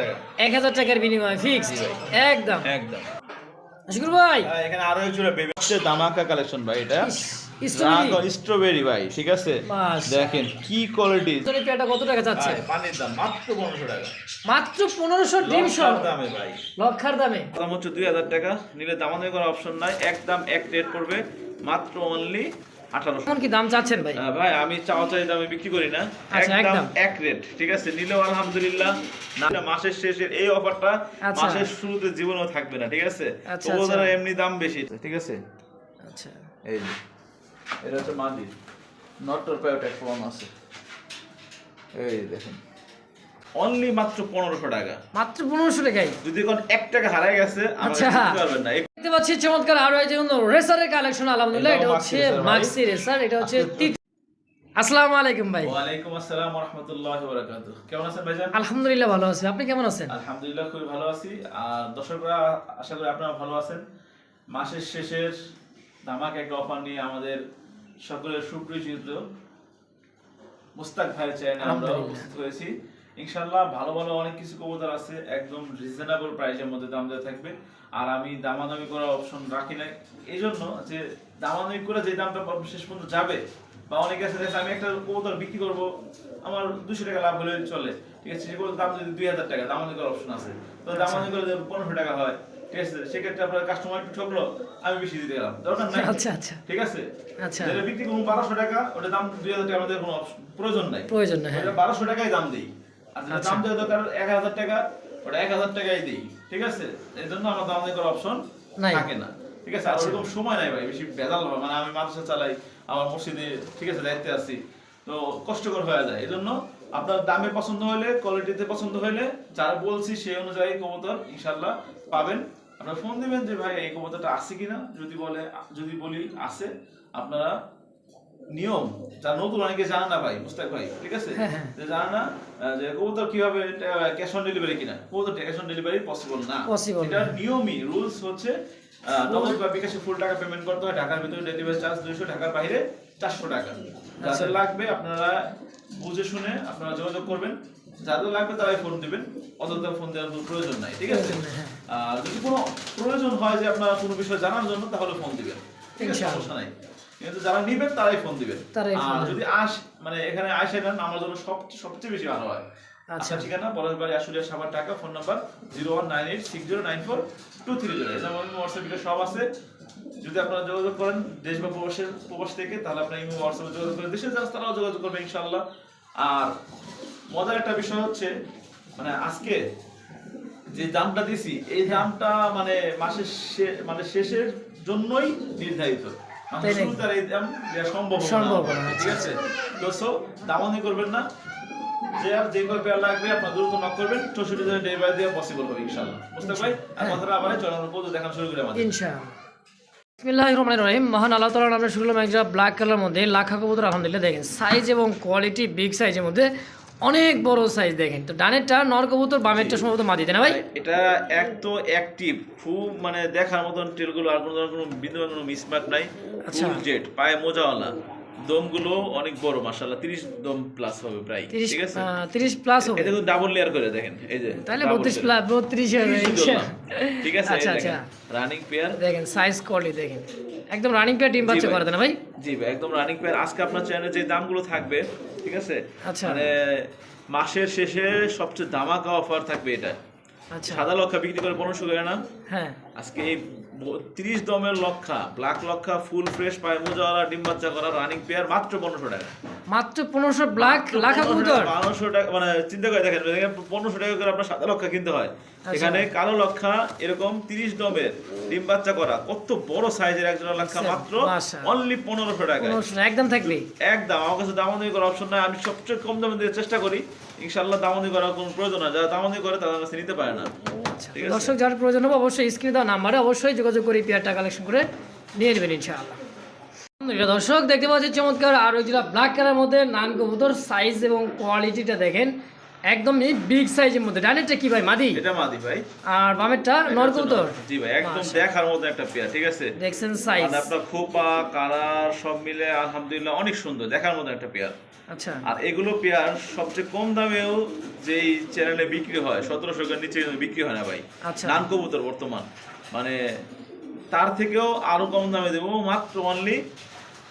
টাকা। এক হাজার টাকার বিনিময়ে ফিক্সড একদম। একদম। শুকুর ভাই? এখানে আরও এক জোড়া বেবি দামাকা কালেকশন ভাই এটা। স্ট্রবেরি স্ট্রবেরি ভাই ঠিক আছে? দেখেন কি কোয়ালিটি কত টাকা চাচ্ছে? পানির দাম মাত্র পনেরোশো টাকা। মাত্র পনেরোশো ডিম দামে ভাই। লক্ষার দামে। দাম হচ্ছে দুই হাজার টাকা। নিলে দামাদামি করার অপশন নাই। একদম এক রেট পড়বে। মাত্র অনলি আঠারোশো। কি দাম চাচ্ছেন ভাই? ভাই আমি চাওয়া চাই দামে বিক্রি করি না। আচ্ছা, একদম একদম। এক রেট ঠিক আছে? নিলেও আলহামদুলিল্লাহ না মাসের শেষের এই অফারটা আচ্ছা। মাসের শুরুতে জীবনেও থাকবে না ঠিক আছে? আচ্ছা, তবুও। যারা এমনি দাম বেশি ঠিক আছে? আচ্ছা। এই যে এটা হচ্ছে মাদি। নটর প্যাট এক আছে। এই দেখেন। অনলি মাত্র পনেরোশো টাকা। মাত্র পনেরোশো টাকাই যদি কোন এক টাকা হারাই গেছে আচ্ছা। পারবেন না। দেখতে পাচ্ছি চমৎকার আরও এই যে রেসারের কালেকশন আলহামদুলিল্লাহ। এটা হচ্ছে মাক্সি রেসার এটা হচ্ছে আসসালামু আলাইকুম ভাই। ওয়ালাইকুম আসসালাম রহমতুল্লাহ বারাকাতুহ কেমন আছেন ভাইজান? আলহামদুলিল্লাহ ভালো আছি। আপনি কেমন আছেন? আলহামদুলিল্লাহ খুবই ভালো আছি। আর দর্শকরা আশা করি আপনারা ভালো আছেন। মাসের শেষের ধামাক একটা অফার নিয়ে আমাদের সকলের সুপরিচিত মুস্তাক ভাইয়ের চ্যানেলে আমরা উপস্থিত হয়েছি। ইনশাল্লাহ ভালো ভালো অনেক কিছু কবুতর আছে একদম রিজনেবল প্রাইসের মধ্যে দাম দেওয়া থাকবে। আর আমি দামাদামি করার অপশন রাখি না এই জন্য যে দামাদামি করে যে দামটা শেষ পর্যন্ত যাবে বা অনেকে আছে আমি একটা কবুতর বিক্রি করব আমার দুশো টাকা লাভ হলে চলে। ঠিক আছে সেগুলোর দাম যদি দুই হাজার টাকা দামাদামি করার অপশন আছে। তো দামাদামি করে যদি পনেরোশো টাকা হয় ঠিক আছে সেক্ষেত্রে আপনার কাস্টমার একটু ঠকলো আমি বেশি দিতে গেলাম দরকার নাই। আচ্ছা আচ্ছা। ঠিক আছে? আচ্ছা। যেটা বিক্রি করব বারোশো টাকা ওটা দাম দুই হাজার টাকা আমাদের কোনো প্রয়োজন নাই। প্রয়োজন না হ্যাঁ। বারোশো টাকাই দাম দিই। আর যেটা আচ্ছা। দাম দেওয়া দরকার এক হাজার টাকা ওটা এক হাজার টাকাই দিই ঠিক আছে? এই জন্য আমার দাম দিয়ে অপশন থাকে না ঠিক আছে? আর আচ্ছা। ওরকম সময় নাই ভাই বেশি ভেজাল হয় মানে আমি মাদ্রাসা চালাই আমার মসজিদে ঠিক আছে দায়িত্বে আছি। তো কষ্টকর হয়ে যায়। এই জন্য আপনার দামে পছন্দ হলে কোয়ালিটিতে পছন্দ হলে যারা বলছি সেই অনুযায়ী কবুতর ইনশাল্লাহ পাবেন। আপনারা ফোন দিবেন যে ভাই এই কবুতরটা আছে কিনা? যদি বলে যদি বলি আছে। আপনারা নিয়ম যারা নতুন অনেকে জানে না ভাই মুস্তাক ভাই ঠিক আছে? হ্যাঁ, হ্যাঁ। যে জানে না যে কবুতর কীভাবে ক্যাশ অন ডেলিভারি কিনা কবুতর ক্যাশ অন ডেলিভারি পসিবল না। এটা নিয়মই রুলস হচ্ছে নগদ বা বিকাশে ফুল টাকা পেমেন্ট করতে হয় ঢাকার ভিতরে ডেলিভারি চার্জ দুইশো ঢাকার বাইরে চারশো টাকা। আচ্ছা। যাদের লাগবে আপনারা বুঝে শুনে আপনারা যোগাযোগ করবেন যাদের লাগবে তারাই ফোন দিবেন অযথা ফোন দেওয়ার কোনো প্রয়োজন নাই ঠিক আছে? হ্যাঁ। আর যদি কোনো প্রয়োজন হয় যে আপনারা কোনো বিষয় জানার জন্য তাহলে ফোন দিবেন ঠিক আছে? সমস্যা নাই। কিন্তু যারা নিবেন তারাই ফোন দিবেন। আর যদি আস মানে এখানে আসে নেন আমার জন্য সব সবচেয়ে বেশি ভালো হয়। আচ্ছা। ঠিকানা পরের বাড়ি আসলে সাবার টাকা phone number zero one nine eight six zero nine four two three zero এটা আমার হোয়াটসঅ্যাপ ভিডিও সব আছে। যদি আপনারা যোগাযোগ করেন দেশ বা প্রবাসের প্রবাস থেকে তাহলে আপনার ইমো হোয়াটসঅ্যাপে যোগাযোগ করেন দেশের যারা তারাও যোগাযোগ করবে ইনশাআল্লাহ। আর মজার একটা বিষয় হচ্ছে মানে আজকে যে দামটা দিছি এই দামটা মানে মাসের মানে শেষের জন্যই নির্ধারিত। তাই নাকি? শুরুতে আর এই দাম দেওয়া সম্ভব হবে না। সম্ভব না, ঠিক আছে? তো সো দামানি করবেন না। যে আর যে কয় পেয়ার লাগবে আপনার দ্রুত নক করবেন। চৌষট্টি জনের ডেলিভারি দেওয়া পসিবল হবে ইনশাআল্লাহ। বুঝতে পারি আর হ্যাঁ। কথাটা আবার চলো আমরা দেখানো শুরু করি আমাদের। ইনশাআল্লাহ। বিসমিল্লাহির রহমানির রহিম মহান আল্লাহ আমরা একটা ব্ল্যাক কালার মধ্যে। লাখা কবুতর আলহামদুলিল্লাহ দেখেন সাইজ এবং কোয়ালিটি বিগ সাইজের মধ্যে। অনেক বড় সাইজ দেখেন। তো ডানেরটা নর কবুতর বামেরটা সম্ভবত মাদি তাই না ভাই? এটা এক তো অ্যাক্টিভ খুব মানে দেখার মতন টেলগুলো আর কোনো কোনো বিন্দু কোনো মিসমার্ক নাই আচ্ছা। ফুল জেট পায়ে মোজাওয়ালা। দমগুলো অনেক বড় মাশাআল্লাহ 30 দম প্লাস হবে প্রায় ঠিক আছে? তিরিশ প্লাস হবে। এটা কিন্তু ডাবল লেয়ার করে দেখেন এই যে তাহলে double বত্রিশ layer। প্লাস বত্রিশ হবে। 30 ঠিক আছে? আচ্ছা আচ্ছা। রানিং পেয়ার দেখেন সাইজ কোয়ালিটি দেখেন। একদম রানিং পেয়ার ডিম বাচ্চা করে দেন ভাই? জি ভাই একদম রানিং পেয়ার আজকে আপনার চ্যানেলে যে দামগুলো থাকবে ঠিক আছে? আচ্ছা। মানে মাসের শেষে সবচেয়ে দামাকা অফার থাকবে এটা। আচ্ছা। সাদা লক্ষা বিক্রি করে পনেরোশো করে না? হ্যাঁ। আজকে এই তিরিশ দমের লক্ষা ব্ল্যাক লক্ষা ফুল ফ্রেশ পায়ে মোজাওয়ালা ডিম বাচ্চা করা রানিং পেয়ার মাত্র পনেরোশো টাকা। মাত্র পনেরোশো ব্ল্যাক লাখা কবুতর। বারোশো টাকা মানে চিন্তা করে দেখেন পনেরোশো টাকা করে আপনার সাদা লক্ষা কিনতে হয়। আচ্ছা। এখানে কালো লক্ষা এরকম তিরিশ দমের ডিম বাচ্চা করা কত বড় সাইজের একজন লক্ষা মাত্র অনলি পনেরোশো টাকা একদম থাকবে। একদম আমার কাছে দামানি করার অপশন নাই আমি সবচেয়ে কম দামে দিয়ে চেষ্টা করি। ইনশাল্লাহ দামানি করার কোনো প্রয়োজন না যারা দামানি করে তারা কাছে নিতে পারে না। দর্শক যার প্রয়োজন হবে অবশ্যই স্ক্রিনে দেওয়া নাম্বারে অবশ্যই যোগাযোগ করে পেয়ারটা কালেকশন করে নিয়ে নেবেন ইনশাআল্লাহ। দর্শক দেখতে পাচ্ছি চমৎকার আর ওই যেটা ব্ল্যাক কালার মধ্যে নান কবুতর সাইজ এবং কোয়ালিটিটা দেখেন। একদমই বিগ সাইজের মধ্যে। ডানেরটা কি ভাই? মাদি? এটা মাদি ভাই। আর বামেরটা এটা নর হচ্ছে কবুতর? নর। জি ভাই একদম দেখার মতো একটা পেয়ার ঠিক আছে? দেখছেন সাইজ মানে আপনার খোপা কালার সব মিলে আলহামদুলিল্লাহ অনেক সুন্দর দেখার মতো একটা পেয়ার আচ্ছা। আর এগুলো পেয়ার সবচেয়ে কম দামেও যেই চ্যানেলে বিক্রি হয় সতেরোশো টাকার নিচে বিক্রি হয় না ভাই। আচ্ছা। নান কবুতর বর্তমান। মানে তার থেকেও আরও কম দামে দেবো মাত্র অনলি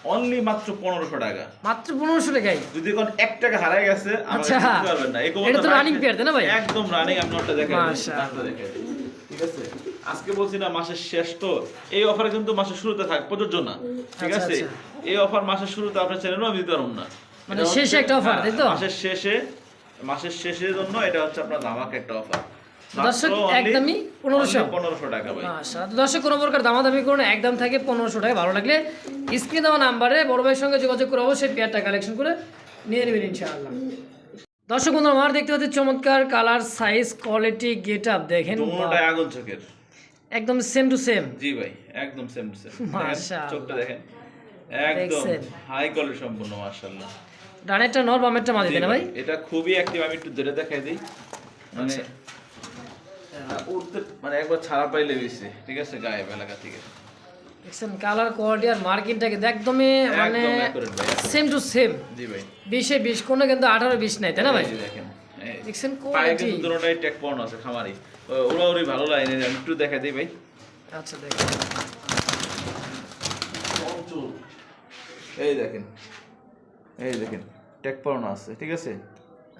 অনলি মাত্র পনেরোশো টাকা মাত্র পনেরোশো টাকায় যদি এখন এক টাকা হারাই গেছে আচ্ছা। পারবেন না এটা তো pair, তাই না ভাই? একদম রানিং। নামটা দেখাই দিই। ঠিক আছে আজকে বলছি না মাসের শেষ তো এই অফারে কিন্তু মাসের শুরুতে থাক প্রযোজ্য না ঠিক আচ্ছা, আছে আচ্ছা। এই অফার মাসের শুরুতে আপনার চ্যানেলও আমি দিতে পারব না মানে শেষে একটা offer, তাই তো? মাসের শেষে মাসের শেষের জন্য এটা হচ্ছে আপনার ধামাক একটা অফার দর্শক, একদমই 1500 পনেরোশো টাকা আচ্ছা দর্শক কোনো প্রকার দামাদামি করুন একদম থাকে পনেরোশো টাকা ভালো লাগলে স্ক্রিনে দেওয়া নাম্বারে বড় ভাইয়ের সঙ্গে যোগাযোগ করে অবশ্যই পেয়ারটা কালেকশন করে নিয়ে নেবেন ইনশাআল্লাহ। দর্শক বন্ধু আমার দেখতে পাচ্ছি চমৎকার colour size quality get up দেখেন আগুন চোখের। একদম সেম টু সেম জি ভাই একদম সেম টু সেম মাশাআল্লাহ। চোখটা দেখেন। একদম? হাই কোয়ালিটি সম্পূর্ণ মাশাআল্লাহ। ডানেরটা নর বামেরটা মাঝে না ভাই এটা খুবই অ্যাক্টিভ আমি একটু ধরে দেখাই দিই। মানে আচ্ছা। উঠতে মানে একবার ছাড়া পাইলে বেশি ঠিক আছে গায়ে এলাকা থেকে। দেখছেন কালার কোয়ালিটি আর মার্কিংটাকে একদমই মানে একদম accurate ভাই, একদম। সেম টু সেম জি ভাই। বিশে বিশ কোনো কিন্তু আঠারো বিশ নাই তাই না ভাই? দেখেন দেখছেন কোয়ালিটি দুটোটাই টেক পর্ন আছে খামারি। ওরা ওরই ভালো লাগে একটু দেখাই দিই ভাই। আচ্ছা দেখেন। এই দেখেন এই দেখেন টেক পর্ন আছে ঠিক আছে?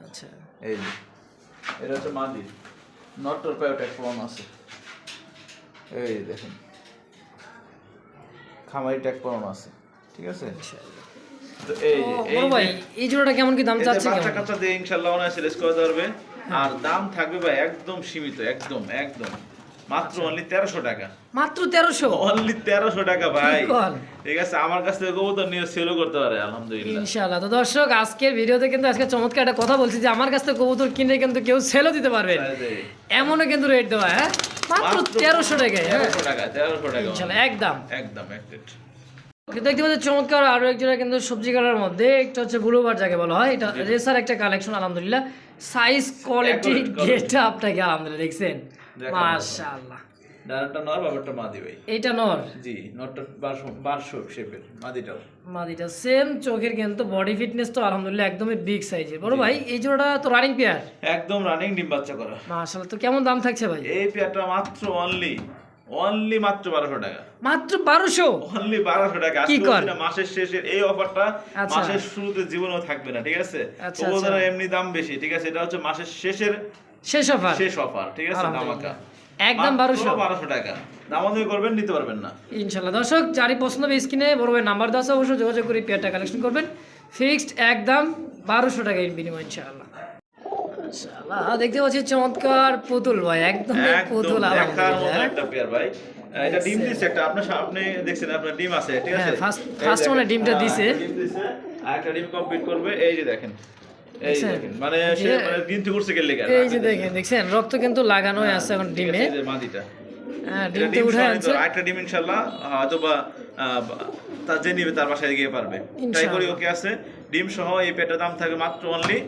আচ্ছা। এই এটা হচ্ছে মাদি। নটর পায়ে টেক আছে। এই দেখেন। খামারি ট্যাগ পর্ন আছে। ঠিক আছে? তো এই ভাই এই জোড়াটা কেমন কি দাম চাচ্ছে বাচ্চা কাচ্চা দিয়ে ইনশাল্লাহ অনায়াসে সেলেস করে পারবে আর দাম থাকবে ভাই একদম সীমিত একদম একদম। মাত্র আচ্ছা। অনলি তেরোশো টাকা। মাত্র তেরোশো? অনলি তেরোশো টাকা ভাই। ঠিক আছে আমার কাছ থেকে কবুতর নিয়ে সেলও করতে পারে আলহামদুলিল্লাহ। ইনশাআল্লাহ। তো দর্শক আজকের ভিডিওতে কিন্তু আজকে চমৎকার একটা কথা বলছি যে আমার কাছ থেকে কবুতর কিনে কিন্তু কেউ সেলও দিতে পারবে। এমনও কিন্তু রেট দেওয়া হ্যাঁ? মাত্র তেরোশো টাকায় হ্যাঁ? তেরোশো টাকা তেরোশো টাকা ইনশাআল্লাহ একদম। একদম এক দেখতে পাচ্ছি চমৎকার আরও এক কিন্তু সবজি কালার মধ্যে একটা হচ্ছে ব্লুবার যাকে বলা হয় এটা রেসার একটা কালেকশন আলহামদুলিল্লাহ। সাইজ কোয়ালিটি আপটাকে আলহামদুলিল্লাহ দেখছেন। মাশাআল্লাহ। ডানাটা নর মাদি ভাই। এইটা নর? জি নটটা বারশো বারশো শেপের মাদিটাও। মাদিটা সেম চোখের কিন্তু বডি ফিটনেস তো আলহামদুলিল্লাহ একদমই বিগ সাইজের বড় ভাই এই জোড়াটা তো রানিং পেয়ার একদম রানিং ডিম বাচ্চা করা। মাশাআল্লাহ তো কেমন দাম থাকছে ভাই? এই পেয়ারটা মাত্র অনলি অনলি মাত্র বারোশো টাকা। মাত্র বারোশো? অনলি বারোশো টাকা। কি কর? মাসের শেষের এই অফারটা আচ্ছা। মাসের শুরুতে জীবনেও থাকবে না ঠিক আছে? আচ্ছা, আচ্ছা। এমনি দাম বেশি ঠিক আছে? এটা হচ্ছে মাসের শেষের শেষ অফার? শেষ অফার ঠিক আছে? ধামাকা। একদম বারোশো। বারোশো টাকা। দামাদামি করবেন নিতে পারবেন না। ইনশাল্লাহ দর্শক যারই পছন্দ হবে স্ক্রিনে বড় ভাই নাম্বার দেওয়া অবশ্যই যোগাযোগ করে পেয়ারটা কালেকশন করবেন। ফিক্সড একদম বারোশো টাকা ইন বিনিময় ইনশাআল্লাহ। ইনশাআল্লাহ দেখতে পাচ্ছি চমৎকার পুতুল ভাই একদম পুতুল একটা পেয়ার ভাই। এটা ডিম একটা আপনি দেখছেন আপনার ডিম আছে ঠিক আছে? হ্যাঁ। মানে ডিমটা হ্যাঁ, দিছে। একটা ডিম দিছে। আর একটা ডিম কমপ্লিট করবে এই যে দেখেন এই দেখছেন? দেখেন। মানে সে মানে ডিম থেকে এই যে দেখেন দেখছেন? রক্ত কিন্তু লাগানোই আছে এখন ডিমে। মাদিটা। হ্যাঁ ডিমটা উঠে আনছে। আরেকটা ডিম ইনশাল্লাহ হয়তো বা আহ, তার যে নিবে তার বাসায় গিয়ে পারবে। ট্রাই। করি ওকে আছে। ডিম সহ এই পেটের দাম থাকে মাত্র অনলি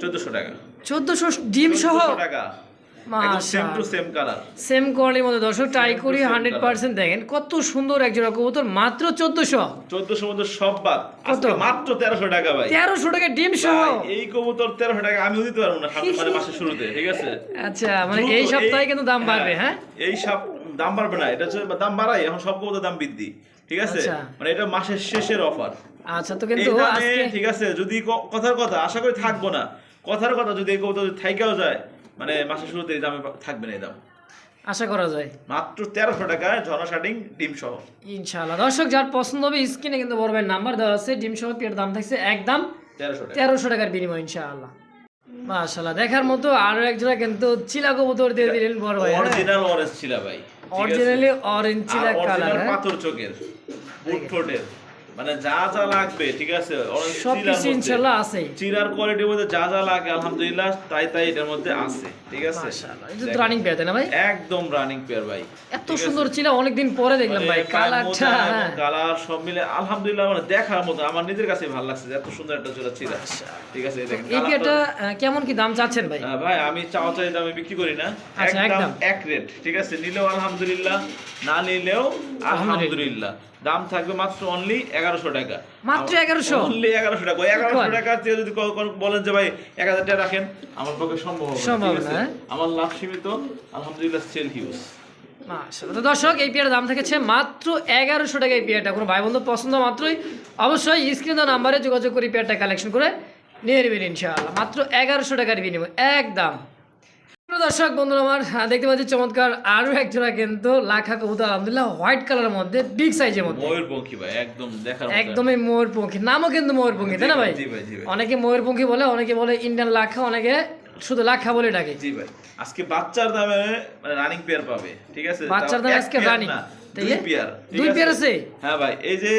চোদ্দশো টাকা। চোদ্দশো ডিম সহ টাকা। Same to same colour same কোয়ালিটির মধ্যে দর্শক ট্রাই করি হান্ড্রেড পার্সেন্ট দেখেন কত সুন্দর এক জোড়া কবুতর মাত্র চোদ্দশো। চোদ্দশো মধ্যে সব বাদ। কত? মাত্র তেরোশো টাকা ভাই। তেরোশো টাকা ডিম সহ। এই কবুতর তেরোশো টাকা আমিও দিতে পারব না সামনে মানে মাসের শুরুতে ঠিক আছে? আচ্ছা মানে এই সপ্তাহে কিন্তু দাম বাড়বে হ্যাঁ? এই সব দাম বাড়বে না এটা হচ্ছে দাম বাড়াই এখন সব কবুতর দাম বৃদ্ধি ঠিক আছে? আচ্ছা। মানে এটা মাসের শেষের অফার আচ্ছা তো কিন্তু ঠিক আছে যদি কথার কথা আশা করি থাকব না। কথার কথা যদি এই কবুতর থাইকাও যায় মানে মাসের শুরুতে এই দামে থাকবে না এই দাম। আশা করা যায়। মাত্র তেরোশো টাকায় ঝর্ণা শার্টিং ডিম সহ। ইনশাআল্লাহ। দর্শক যার পছন্দ হবে স্ক্রিনে কিন্তু বড় নাম্বার দেওয়া আছে। ডিম সহ পেয়ার দাম থাকছে একদম তেরোশো তেরোশো টাকার বিনিময় ইনশাআল্লাহ। মাশাআল্লাহ। দেখার মতো আরও এক জোড়া কিন্তু চিলা কবুতর দিয়ে দিলেন বড় ভাই অরিজিনাল অরেঞ্জ ছিল ভাই অরিজিনালি অরেঞ্জ চিলা কালার হ্যাঁ? পাথর চোখের বুট ঠোঁটের মানে যা যা লাগবে ঠিক আছে? অনেক সব চিরার কিছু মধ্যে- ইনশাল্লাহ আছে। চিরার কোয়ালিটির মধ্যে যা যা লাগে আলহামদুলিল্লাহ তাই তাই এটার মধ্যে আছে ঠিক আছে? মাশাআল্লাহ এটা তো রানিং পেয়ার না ভাই? একদম রানিং পেয়ার ভাই এত সুন্দর চিলা অনেকদিন পরে দেখলাম ভাই কালারটা হ্যাঁ। কালার সব মিলে আলহামদুলিল্লাহ মানে দেখার মতো আমার নিজের কাছে ভালো লাগছে এত সুন্দর একটা জোড়া ছিল ঠিক আছে এই দেখেন এই পেয়ারটা কেমন কি দাম চাচ্ছেন ভাই? ভাই আমি চাওয়া চাই দামে বিক্রি করি না। আচ্ছা, একদম। এক রেট ঠিক আছে? নিলেও আলহামদুলিল্লাহ না নিলেও আলহামদুলিল্লাহ। দাম থাকবে মাত্র অনলি এগারোশো টাকা। মাত্র 1100? অনলি এগারোশো টাকা। এগারোশো? টাকার থেকে যদি বলেন যে ভাই এক হাজার টাকা রাখেন আমার পক্ষে সম্ভব হবে সম্ভব হ্যাঁ? আমার লাভ সীমিত আলহামদুলিল্লাহ সেল হিউজ তো দর্শক এই পেয়ারের দাম থেকেছে মাত্র এগারোশো টাকা এই পেয়ারটা। কোনো ভাই বন্ধু পছন্দ মাত্রই অবশ্যই স্ক্রিন দেওয়া নাম্বারে যোগাযোগ করে পেয়ারটা কালেকশন করে নিয়ে নেবেন ইনশাআল্লাহ। মাত্র এগারোশো টাকার বিনিময় একদম। দর্শক বন্ধুরা আমার দেখতে পাচ্ছি চমৎকার আরও এক জোড়া কিন্তু লাখা কবুতর আলহামদুলিল্লাহ হোয়াইট কালারের মধ্যে বিগ সাইজের মধ্যে। ময়ূরপঙ্খী ভাই একদম দেখার একদমই ময়ূরপঙ্খী নামও কিন্তু ময়ূরপঙ্খী তাই না ভাই অনেকে ময়ূরপঙ্খী বলে অনেকে বলে ইন্ডিয়ান লাখা অনেকে শুধু লাখা বলে ডাকে। জি ভাই। আজকে বাচ্চার দামে মানে রানিং পেয়ার পাবে ঠিক আছে? বাচ্চার দামে আজকে পেয়ার running, না, তাইলে? দুই পেয়ার দুই পেয়ার আছে? হ্যাঁ ভাই এই যে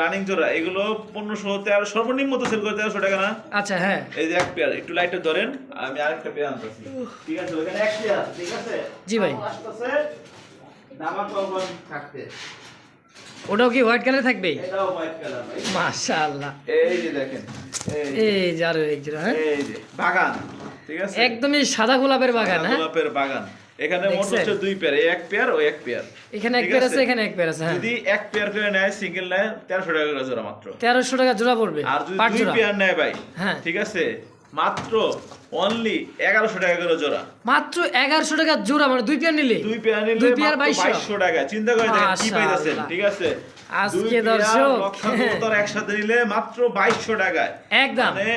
রানিং জোড়া এগুলো পনেরোশো তেরো সর্বনিম্ন তো সেল করে তেরোশো টাকা না? আচ্ছা হ্যাঁ। এই যে এক পেয়ার একটু লাইটটা ধরেন আমি আরেকটা পেয়ার আনতেছি। ঠিক আছে ওখানে এক পেয়ার ঠিক আছে? জি ভাই। আসতেছে দামা কখন থাকতে। ওটাও কি হোয়াইট কালার থাকবে? এটাও হোয়াইট কালার ভাই। মাশাআল্লাহ। এই যে দেখেন এই যে। আরও এক জোড়া হ্যাঁ? এই যে বাগান ঠিক আছে? একদমই সাদা গোলাপের বাগান হ্যাঁ? গোলাপের বাগান। এখানে মোট হচ্ছে দুই পেয়ার এক পেয়ার ও এক পেয়ার এখানে এক পেয়ার আছে? এখানে এক পেয়ার আছে হ্যাঁ। যদি এক পেয়ার করে নেয় সিঙ্গেল নেয় টাকা করে জোড়া মাত্র। টাকা জোড়া পড়বে আর যদি দুই পেয়ার নেয় ভাই হ্যাঁ। ঠিক আছে? মাত্র অনলি এগারোশো টাকা করে জোড়া। মাত্র এগারোশো টাকা জোড়া মানে দুই পেয়ার নিলে। দুই পেয়ার নিলে দুই পেয়ার মাত্র 2200 বাইশশো টাকা। চিন্তা করে দেখেন কি। পাইতেছেন ঠিক আছে? আজকে দর্শক, একসাথে নিলে মাত্র বাইশশো টাকায়। একদম। মানে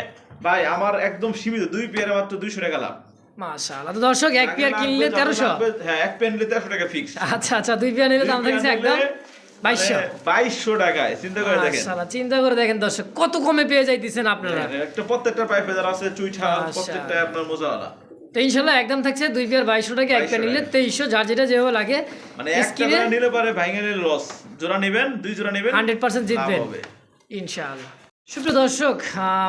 ভাই আমার একদম সীমিত দুই পেয়ারে মাত্র দুইশো টাকা লাভ। মাশাআল্লাহ। তো দর্শক এক পেয়ার কিনলে হ্যাঁ এক পেয়ার নিলে তেরোশো টাকা ফিক্স আচ্ছা আচ্ছা দুই পেয়ার নিলে দাম থাকছে একদম বাইশশো। বাইশশো টাকায় চিন্তা করে দেখেন। মাশাআল্লাহ চিন্তা করে দেখেন দর্শক কত কমে পেয়ে যাইতেছেন আপনারা। হ্যাঁ, একটা প্রত্যেকটা পাইপ ফেদার আছে চুইঠা প্রত্যেকটা আপনার মোজাওয়ালা। তো ইনশাল্লাহ একদম থাকছে দুই পেয়ার বাইশশো টাকা এক 2200 নিলে তেইশশো যার যেটা যেভাবে লাগে মানে একটা জোড়া নিলে পারে ভাঙে লস জোড়া নেবেন দুই জোড়া নেবেন হান্ড্রেড পার্সেন্ট জিতবেন। ইনশাআল্লাহ। সুপ্রিয় দর্শক